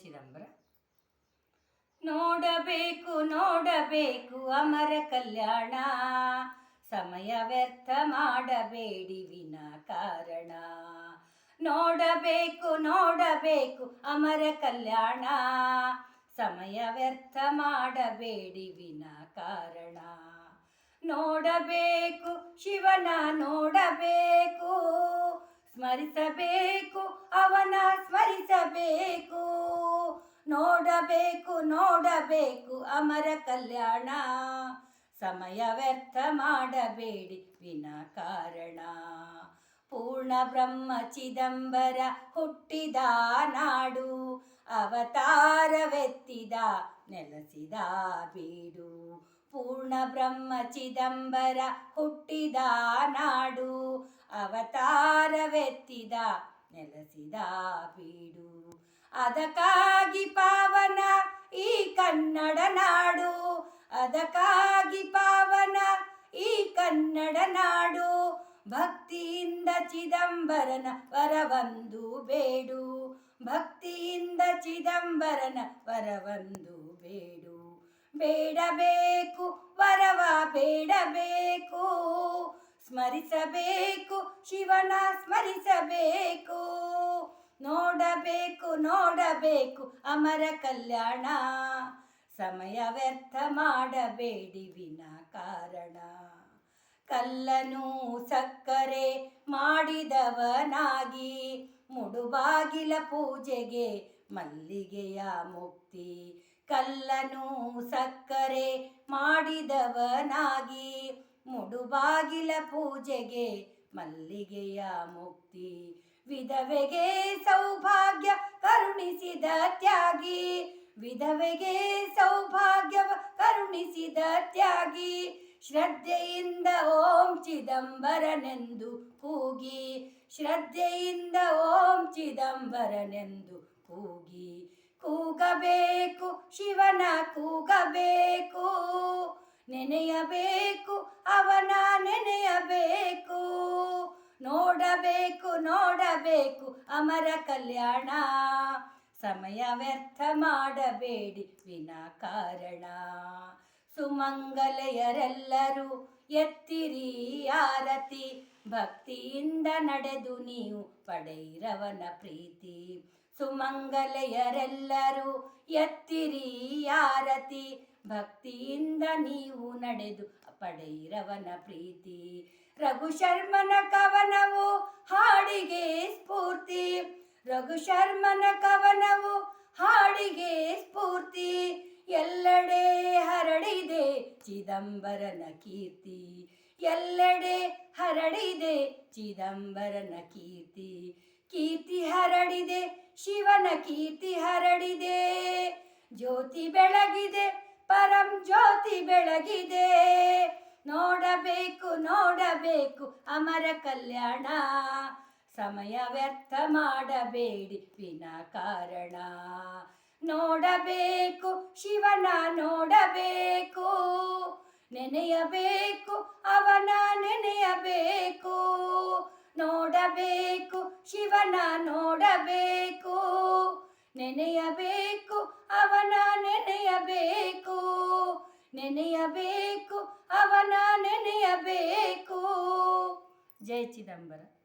ಚಿದಂಬರ ನೋಡಬೇಕು ನೋಡಬೇಕು ಅಮರ ಕಲ್ಯಾಣ. ಸಮಯ ವ್ಯರ್ಥ ಮಾಡಬೇಡಿ ವಿನಾಕಾರಣ ನೋಡಬೇಕು ನೋಡಬೇಕು ಅಮರ ಕಲ್ಯಾಣ. ಸಮಯ ವ್ಯರ್ಥ ಮಾಡಬೇಡಿ ವಿನಾಕಾರಣ ನೋಡಬೇಕು, ಶಿವನ ನೋಡಬೇಕು. ಸ್ಮರಿಸಬೇಕು, ಅವನ ಸ್ಮರಿಸಬೇಕು. ನೋಡಬೇಕು ನೋಡಬೇಕು ಅಮರ ಕಲ್ಯಾಣ. ಸಮಯ ವ್ಯರ್ಥ ಮಾಡಬೇಡಿ ವಿನಾಕಾರಣ ಪೂರ್ಣ ಬ್ರಹ್ಮ ಚಿದಂಬರ ಹುಟ್ಟಿದ ನಾಡು, ಅವತಾರವೆತ್ತಿದ ನೆಲೆಸಿದ ಬೀಡು. ಪೂರ್ಣ ಬ್ರಹ್ಮ ಚಿದಂಬರ ಹುಟ್ಟಿದ ನಾಡು, ಅವತಾರವೆತ್ತಿದ ನೆಲೆಸಿದ ಬೀಡು. ಅದಕ್ಕಾಗಿ ಪಾವನ ಈ ಕನ್ನಡ ನಾಡು. ಅದಕ್ಕಾಗಿ ಪಾವನ ಈ ಕನ್ನಡ ನಾಡು. ಭಕ್ತಿಯಿಂದ ಚಿದಂಬರನ ವರವಂದು ಬೇಡು. ಭಕ್ತಿಯಿಂದ ಚಿದಂಬರನ ವರವಂದು ಬೇಡು. ಬೇಡಬೇಕು, ವರವ ಬೇಡಬೇಕು. ಸ್ಮರಿಸಬೇಕು, ಶಿವನ ಸ್ಮರಿಸಬೇಕು. ನೋಡಬೇಕು ನೋಡಬೇಕು ಅಮರ ಕಲ್ಯಾಣ. ಸಮಯ ವ್ಯರ್ಥ ಮಾಡಬೇಡಿ ವಿನಾಕಾರಣ ಕಲ್ಲನು ಸಕ್ಕರೆ ಮಾಡಿದವನಾಗಿ, ಮುಡುಬಾಗಿಲ ಪೂಜೆಗೆ ಮಲ್ಲಿಗೆಯ ಮುಕ್ತಿ. ಕಲ್ಲನು ಸಕ್ಕರೆ ಮಾಡಿದವನಾಗಿ, ಮುಡುಬಾಗಿಲ ಪೂಜೆಗೆ ಮಲ್ಲಿಗೆಯ ಮುಕ್ತಿ. ವಿಧವೆಗೆ ಸೌಭಾಗ್ಯ ಕರುಣಿಸಿದ ತ್ಯಾಗಿ. ವಿಧವೆಗೆ ಸೌಭಾಗ್ಯವ ಕರುಣಿಸಿದ ತ್ಯಾಗಿ. ಶ್ರದ್ಧೆಯಿಂದ ಓಂ ಚಿದಂಬರನೆಂದು ಕೂಗಿ. ಶ್ರದ್ಧೆಯಿಂದ ಓಂ ಚಿದಂಬರನೆಂದು ಕೂಗಿ. ಕೂಗಬೇಕು, ಶಿವನ ಕೂಗಬೇಕು. ನೆನೆಯಬೇಕು, ಅವನ ನೆನೆಯಬೇಕು. ನೋಡಬೇಕು ನೋಡಬೇಕು ಅಮರ ಕಲ್ಯಾಣ. ಸಮಯ ವ್ಯರ್ಥ ಮಾಡಬೇಡಿ ವಿನಾಕಾರಣ ಸುಮಂಗಲೆಯರೆಲ್ಲರೂ ಎತ್ತಿರಿ ಆರತಿ. ಭಕ್ತಿಯಿಂದ ನಡೆದು ನೀವು ಪಡೆಯಿರವನ ಪ್ರೀತಿ. ಸುಮಂಗಲೆಯರೆಲ್ಲರೂ ಎತ್ತಿರಿ ಆರತಿ. ಭಕ್ತಿಯಿಂದ ನೀವು ನಡೆದು ಪಡೈರವನ ಪ್ರೀತಿ. ರಘು ಶರ್ಮನ ಕವನವು ಹಾಡಿಗೆ ಸ್ಫೂರ್ತಿ. ರಘು ಶರ್ಮನ ಕವನವು ಹಾಡಿಗೆ ಸ್ಫೂರ್ತಿ. ಎಲ್ಲೆಡೆ ಹರಡಿದೆ ಚಿದಂಬರನ ಕೀರ್ತಿ. ಎಲ್ಲೆಡೆ ಹರಡಿದೆ ಚಿದಂಬರನ ಕೀರ್ತಿ. ಕೀರ್ತಿ ಹರಡಿದೆ, ಶಿವನ ಕೀರ್ತಿ ಹರಡಿದೆ. ಜ್ಯೋತಿ ಬೆಳಗಿದೆ ಪರಂ ಜ್ಯೋತಿ ಬೆಳಗಿದೆ. ನೋಡಬೇಕು ನೋಡಬೇಕು ಅಮರ ಕಲ್ಯಾಣ. ಸಮಯ ವ್ಯರ್ಥ ಮಾಡಬೇಡಿ ವಿನಾಕಾರಣ ನೋಡಬೇಕು, ಶಿವನ ನೋಡಬೇಕು. ನೆನೆಯಬೇಕು, ಅವನ ನೆನೆಯಬೇಕು. ನೋಡಬೇಕು, ಶಿವನ ನೋಡಬೇಕು. ನೆನೆಯಬೇಕು ಅವನ ನೆನೆಯಬೇಕು ನೆನೆಯಬೇಕು ಅವನ ನೆನೆಯಬೇಕು. ಜಯ ಚಿದಂಬರ.